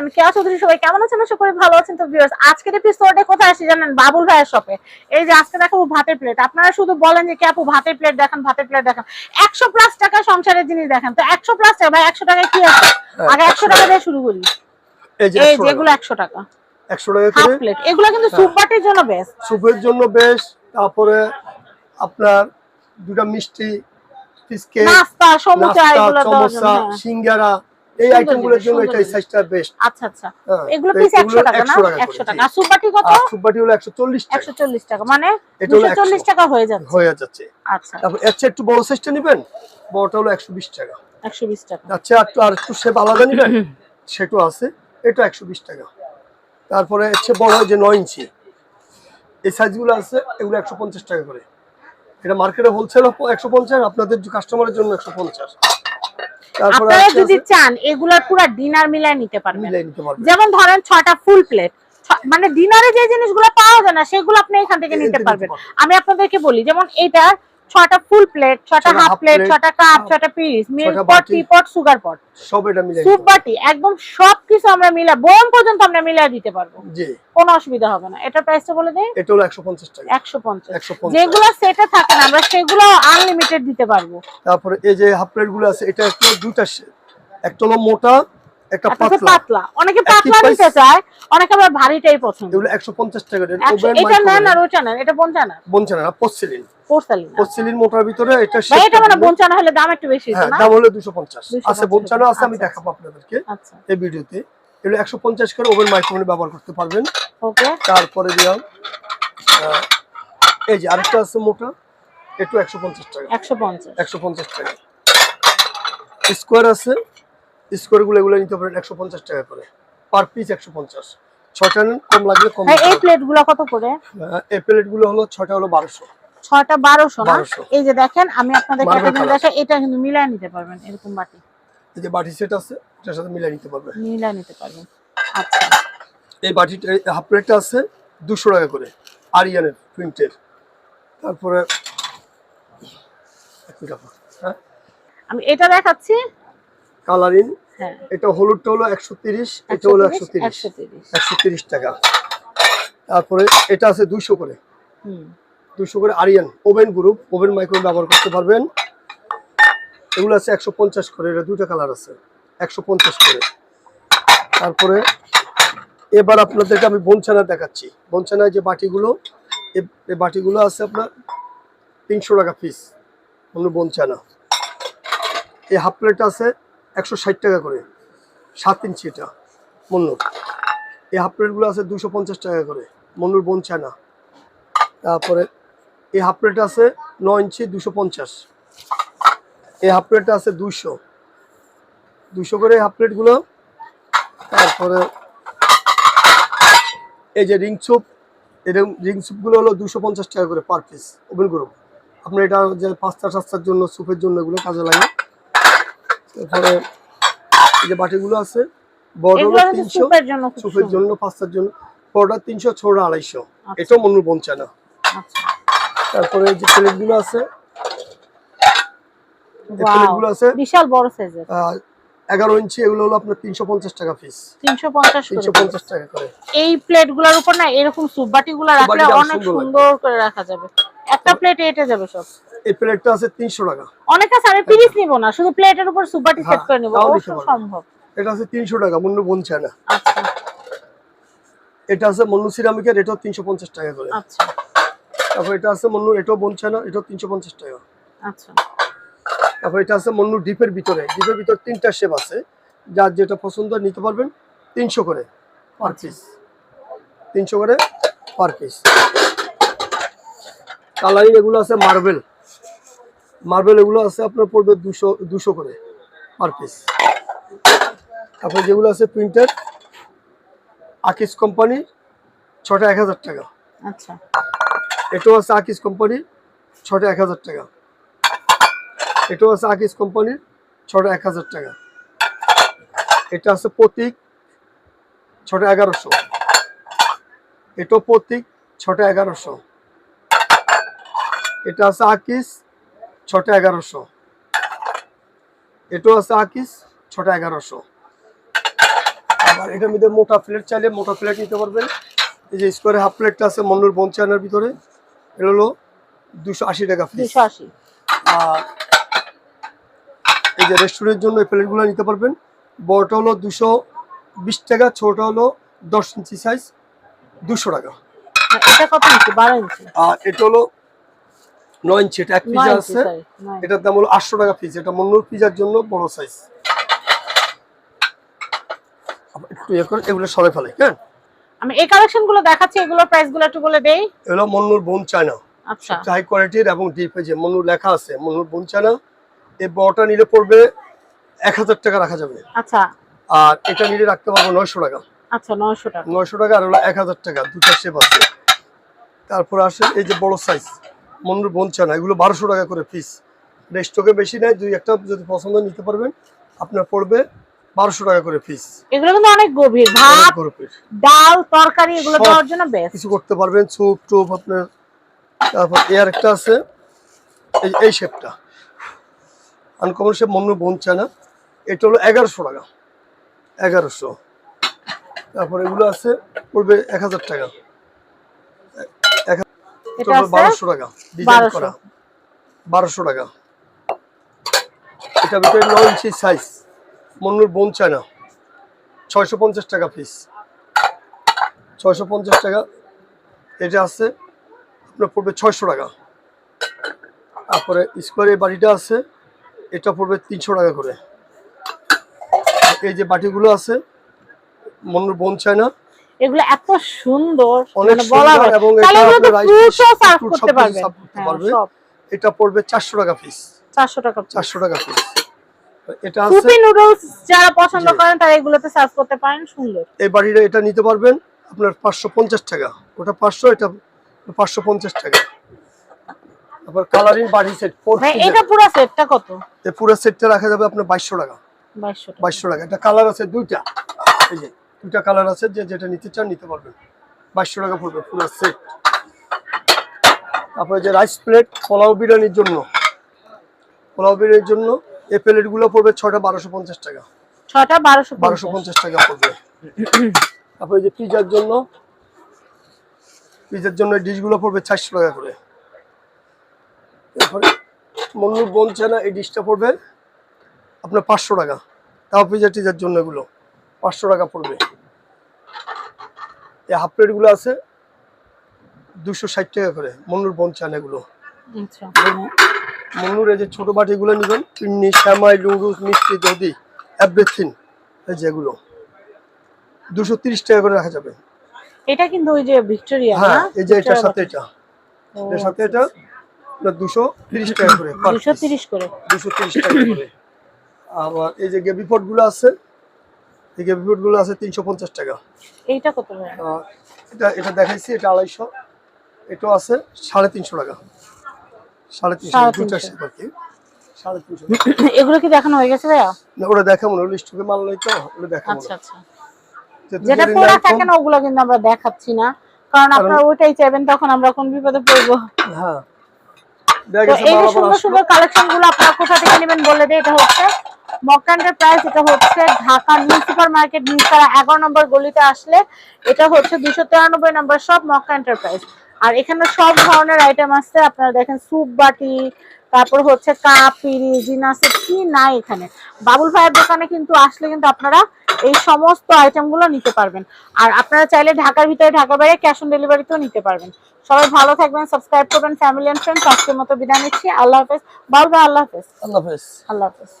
আমি কেয়া চৌধুরী সবাই কেমন আছেন? আশা করি ভালো আছেন। তো ভিউয়ার্স আজকের এপিসোডে কোথায় আসি জানেন? বাবুল ভাইয়ের শপে এই যে আজকে দেখাবো ভাতের প্লেট আপনারা শুধু বলেন যে আপু ভাতের প্লেট দেখান ভাতের প্লেট দেখান। একশো প্লাস টাকা সংসারের জিনিস দেখান। তো একশো প্লাস টাকা ভাই একশো টাকায় কি আছে? আগে একশো টাকা দিয়ে শুরু করি। এই যে এই 100 যেগুলো একশো টাকা। একশো টাকা হাফ প্লেট এগুলো কিন্তু হ্যাঁ। সুপ বাটির জন্য বেস্ট সুপের জন্য বেশ তারপরে আপনার দুটা মিষ্টি বিস্কিট নাস্তা সমুচা এগুলো হ্যাঁ। সিঙ্গারা এই সুন্দর আইটেমগুলোর জন্য এটা। সাইজটা বেস্ট আচ্ছা আচ্ছা। এগুলো পিস একশো টাকা না? একশো টাকা আর সুপ কত? সুপাটি হলো একশো চল্লিশ টাকা। একশো চল্লিশ টাকা মানে এটা হলো দুশো চল্লিশ 100 টাকা হয়ে যাচ্ছে। হয়ে যাচ্ছে। আচ্ছা। তারপর এর চেয়ে একটু বড় সাইজটা নেবেন? বড়টা হলো একশো বিশ টাকা। একশো বিশ টাকা। আচ্ছা আর একটু আর একটু শেপ আলাদা নেবেন? সেটাও আছে। এটা একশো বিশ টাকা। তারপরে হচ্ছে বড় হয় যে নয় ইঞ্চি। এই সাইজগুলো আছে এগুলো একশো পঞ্চাশ টাকা করে। এটা মার্কেটে হোলসেল একশো পঞ্চাশ আপনাদের কাস্টমারের জন্য একশো পঞ্চাশ। তারপরে আপনারা যদি চান এগুলার পুরো ডিনার মিলাই নিতে পারবেন। যেমন ধরেন ছটা ফুল প্লেট মানে ডিনারে যে জিনিসগুলো পাওয়া যায় না সেগুলো আপনি এখান থেকে নিতে পারবেন। আমি আপনাদেরকে বলি যেমন এটা ছটা ফুল প্লেট ছটা হাফ প্লেট ছটা কাপ ছটা piece milk pot tea pot sugar pot সব এটা মিলাই পারবেন। বাটি একদম সবকিছু আমরা মিলা বোন পর্যন্ত আমরা মিলাই দিতে পারব। জি। কোনো অসুবিধা হবে না। এটা প্রাইসটা বলে দেই? এটা হলো একশো পঞ্চাশ টাকা। একশো পঞ্চাশ। একশো পঞ্চাশ। যেগুলো সেটে থাকে না আমরা সেগুলো আনলিমিটেড দিতে পারব। তারপরে এই যে হাফ প্লেটগুলো আছে এটা একটু দুইটা। একটা হলো মোটা একটা একটা পাতলা। পাতলা। অনেকে পাতলা নিতে চায় অনেকে আবার ভারীটাই পছন্দ। এগুলো একশো পঞ্চাশ টাকা এটা ওটা এটা বঞ্চানা বঞ্চানা না পসিলিন পসিলিন মোটার ভিতরে এটা এটা মানে বঞ্চানা হলে দাম একটু বেশি না? দাম হলো 250 আছে বঞ্চানা আছে আমি আচ্ছা, দেখাবো আপনাদেরকে আচ্ছা। এই ভিডিওতে। এগুলো একশো পঞ্চাশ করে ওভেন মাইক্রোওভেনে ব্যবহার করতে পারবেন। ওকে। তারপরে দিলাম এই যে আরেকটা আছে মোটা একটু একশো পঞ্চাশ টাকা। একশো পঞ্চাশ। একশো পঞ্চাশ টাকা। স্কোয়ার আছে স্কোয়ারগুলো এগুলো নিতে পারেন একশো পঞ্চাশ টাকা করে। পার পিস একশো পঞ্চাশ। ছটা নেন কম লাগলে কম এই হবে। প্লেটগুলো কত করে? আহ, এই প্লেটগুলো হলো ছটা হলো বারোশো। ছয়টা বারোশো না? এই যে দেখেন আমি আপনাদের। দেখাই এটা কিন্তু মিলাই নিতে পারবেন এরকম বাটি। এই যে বাটি সেট আছে এটার সাথে মিলাই নিতে পারবেন। মিলাই নিতে পারবেন। আচ্ছা। এই বাটিটা হাফ প্লেটটা আছে দুশো টাকা করে আরিয়ানের প্রিন্টের। তারপরে হ্যাঁ? আমি এটা দেখাচ্ছি। কালারিং হ্যাঁ এটা হলুদটা হলো একশো তিরিশ এটা হলো একশো তিরিশ একশো তিরিশ। টাকা। তারপরে এটা আছে দুশো করে। দুশো করে Aryan oven group. Oven micro ব্যবহার করতে পারবেন। এগুলো আছে একশো পঞ্চাশ করে এটা দুটো কালার আছে। একশো পঞ্চাশ করে। তারপরে এবার আপনাদেরকে আমি বনছানা দেখাচ্ছি। বনছানায় যে বাটিগুলো এ- এই বাটিগুলো আছে আপনার তিনশো টাকা পিস অন্য বনছানা। এই হাফ প্লেট আছে একশো ষাট টাকা করে। সাত ইঞ্চি এটা, মন্নুর। এই হাফ প্লেটগুলো আছে দুশো পঞ্চাশ টাকা করে, মন্নুর বনছানা তারপরে এই হাফ প্লেট আছে ন ইঞ্চি দুশো পঞ্চাশ। এই হাফ প্লেটটা আছে দুশো দুশো করে হাফ প্লেটগুলো, তারপরে এই যে রিং স্যুপ এরকম রিং স্যুপগুলো হলো দুশো পঞ্চাশ টাকা করে পার পিস, ওভেন গ্রুপ আপনার এটা যে পাস্তা টাস্তার জন্য স্যুপের জন্য এগুলো কাজে লাগে। তারপরে এই যে বাটিগুলো আছে বড় এগুলো হলো তিনশো স্যুপের জন্য জন্য পাস্তার জন্য। বড়টা তিনশো আড়াইশো। আচ্ছা। এটাও মনুর বঞ্চানা আচ্ছা। তারপরে এই যে প্লেটগুলো আছে প্লেটগুলো আছে বিশাল বড় সাইজের। এগারো ইঞ্চি এগুলো হলো আপনার তিনশো পঞ্চাশ টাকা পিস তিনশো পঞ্চাশ তিনশো পঞ্চাশ টাকা করে। এই প্লেটগুলার উপর না এরকম সুপ বাটি গুলা রাখলে অনেক সুন্দর সুন্দর করে রাখা যাবে। একটা প্লেটে এটে যাবে সব। এই প্লেটটা আছে তিনশো টাকা। অনেক আছে আমি পিরিস নিব না শুধু প্লেটের উপর সুপ সেট হ্যাঁ, করে নিব। সম্ভব। এটা আছে তিনশো টাকা মন্নু বনছে না। আচ্ছা। এটা আছে মন্নু সিরামিকের তিনশো পঞ্চাশ টাকা করে। আচ্ছা। তারপর এটা আছে মন্নু এটাও বনছে না তিনশো পঞ্চাশ টাকা। আচ্ছা। তারপর এটা আছে মন্নু ডিপের ভিতরে ডিপের ভিতর তিনটা শেপ আছে। যার যেটা পছন্দ নিতে পারবেন তিনশো করে পার পিস। তিনশো করে পার পিস। কালারিং এগুলো আছে মার্বেল। মার্বেল এগুলো আছে আপনার পড়বে দুশো দুশো করে পার পিস তারপর যেগুলো আছে প্রিন্টার আকিস কোম্পানি ছটা এক হাজার টাকা। আচ্ছা। এটাও আছে আকিস কোম্পানি ছটা এক হাজার টাকা। এটাও আছে আকিস কোম্পানির ছটা এক হাজার টাকা। এটা আছে প্রতীক ছটা এগারোশো। এটাও প্রতীক ছটা এগারোশো। এটা আছে আকিস ছটা এগারোশো। এটাও আছে আকিস ছটা এগারোশো। আবার এটার মধ্যে মোটা প্লেট চাইলে মোটা প্লেট নিতে পারবেন। এই যে স্কোয়ারে হাফ প্লেটটা আছে মন্নুর বঞ্চায়নার ভিতরে এটা হলো দুশো আশি টাকা পিস দুশো আশি। আর এই যে রেস্টুরেন্টের জন্য এই প্লেটগুলো নিতে পারবেন। বড়টা হলো দুশো বিশ টাকা ছোটটা হলো দশ ইঞ্চি সাইজ দুশো টাকা। এটা কত ইঞ্চি? বারো ইঞ্চি। আর এটা হলো নয় ইঞ্চি এটা এক পিজা আছে। এটার দাম হলো আটশো টাকা পিস এটা মন্নুর পিজার জন্য বড় সাইজ একটু ইয়ে করে এগুলো সবাই ফেলে হ্যাঁ? আমি এই কালেকশনগুলো দেখাচ্ছি এগুলোর প্রাইসগুলো একটু বলে দেই। এগুলো মন্নুর বোন চায়না। আচ্ছা। হাই কোয়ালিটির এবং ডিপ যে মন্নুর লেখা আছে মন্নুর বোন চায়না এই বড়টা নিলে পড়বে এক হাজার টাকা রাখা যাবে। আচ্ছা। আর এটা নিলে রাখতে পারব নয়শো টাকা। আচ্ছা নয়শো টাকা। নয়শো টাকা আর হলো এক হাজার টাকা দুটা শেপ আছে। তারপর আসে এই যে বড় সাইজ মন্নুর বোন চায়না এগুলো বারোশো টাকা করে পিস স্টকে বেশি নেয় দুই একটা যদি পছন্দ নিতে পারবেন আপনার পড়বে বারোশো টাকা করে পিস এগুলো কিন্তু অনেক গভীর। ভাত ডাল তরকারি এগুলো দেওয়ার জন্য বেস্ট কিছু করতে পারবেন স্যুপ টুপ আপনার তারপর এর একটা আছে এই এই শেপটা আনকমন শেপ মন্য বোন চায়না এটা হলো এগারোশো টাকা। এগারোশো। তারপর এগুলো আছে পড়বে এক হাজার টাকা। এটা আছে টাকা ডিজাইন করা। টাকা। এটা ভিতরে নয় ইঞ্চি সাইজ মন্নুর বোন টাকা পিস টাকা। এটা আছে আপনার পড়বে ছয়শো টাকা। তারপরে স্কোয়ারের বাড়িটা আছে এটা পড়বে তিনশো টাকা করে। এই যে বাটিগুলো আছে মন্নুর বোন চায়না এগুলো এত সুন্দর মানে বলা তাহলে এগুলো তো সার্ভ করতে হ্যাঁ, পারবে। এটা পড়বে চারশো টাকা পিস চারশো টাকা চারশো টাকা পিস এটা আছে সুপি নুডলস যারা পছন্দ করেন তারা এগুলোতে সার্ভ করতে পারেন সুন্দর। এই বাড়িটা এটা নিতে পারবেন আপনার পাঁচশো পঞ্চাশ টাকা। ওটা পাঁচশো এটা পাঁচশো পঞ্চাশ টাকা। তারপর কালারিং বাড়ি সেট এটা পুরো সেটটা কত? এই পুরো সেটটা রাখা যাবে আপনার টাকা। টাকা। এটা কালার আছে দুইটা। এই যে দুইটা কালার আছে যে যেটা নিতে চান নিতে পারবেন বাইশশো টাকা পড়বে পুরো সেট তারপরে যে রাইস প্লেট পোলাও বিরিয়ানির জন্য। পোলাও বিরিয়ানির জন্য এই প্লেটগুলো পড়বে ছটা বারোশো পঞ্চাশ টাকা। ছটা বারোশো বারোশো পঞ্চাশ টাকা পড়বে। তারপরে যে পিজার জন্য পিজার জন্য ডিশগুলো পড়বে চারশো টাকা করে। তারপরে মন্নুর বোন চানা এই ডিশটা পড়বে আপনার পাঁচশো টাকা। তাও পিজা টিজার জন্য এগুলো। পাঁচশো টাকা পড়বে। এই হাফ প্লেটগুলো আছে দুশো ষাট টাকা করে মন্নুর বোন চানা এগুলো। আচ্ছা। মন্নুর এই যে ছোট বাটিগুলো নেবেন চিন্নি শ্যামাই লুডুস মিষ্টি দধি এভরিথিং এই যে এগুলো। দুশো তিরিশ টাকা করে রাখা যাবে। এটা কিন্তু ওই যে ভিক্টোরিয়া হ্যাঁ এই যে এটার সাথে এটা। এটার সাথে এটা দুশো তিরিশ টাকা করে। দুশো তিরিশ করে। দুশো তিরিশ টাকা করে। আবার এই যে গেবি পটগুলো আছে এই গেবি আছে তিনশো পঞ্চাশ টাকা। এইটা কত এটা এটা দেখাইছি এটা আড়াইশো। এটাও আছে সাড়ে তিনশো টাকা। সাড়ে তিনশো সাড়ে দুইটা তিনশো। শেপ আর কি। সাড়ে তিনশো এগুলো কি দেখানো হয়ে গেছে ভাইয়া? না ওটা দেখা মনে হলো মাল নাই তো ওটা দেখা মনে আচ্ছা আচ্ছা। যেটা পোড়া থাকে না ওগুলো কিন্তু আমরা দেখাচ্ছি না। কারণ আপনারা ওইটাই চাইবেন তখন আমরা কোন বিপদে পড়ব? হ্যাঁ। এই সুন্দর সুন্দর কালেকশনগুলো আপনারা কোথা থেকে নেবেন বলে দেয়? এটা হচ্ছে মকান্ডের প্রাইস এটা হচ্ছে ঢাকা নিউ সুপার মার্কেট নিউতারা এগারো নম্বর গলিতে আসলে এটা হচ্ছে দুশো তিরানব্বই নম্বর সব মক্কা এন্টারপ্রাইজ আর এখানে সব ধরনের আইটেম আছে আপনারা দেখেন স্যুপ বাটি তারপর হচ্ছে কাপ পিড়ি জিনাসে কি নাই এখানে। বাবুল ভাইয়ের দোকানে কিন্তু আসলে কিন্তু আপনারা এই সমস্ত আইটেমগুলো নিতে পারবেন। আর আপনারা চাইলে ঢাকার ভিতরে ঢাকার বাইরে ক্যাশ অন ডেলিভারিতেও নিতে পারবেন। সবাই ভালো থাকবেন সাবস্ক্রাইব করবেন ফ্যামিলি এন্ড ফ্রেন্ডস আজকের মতো বিদায় নিচ্ছি। আল্লাহ হাফেজ। বাবুল ভাই আল্লাহ হাফেজ। আল্লাহ হাফেজ। আল্লাহ হাফেজ।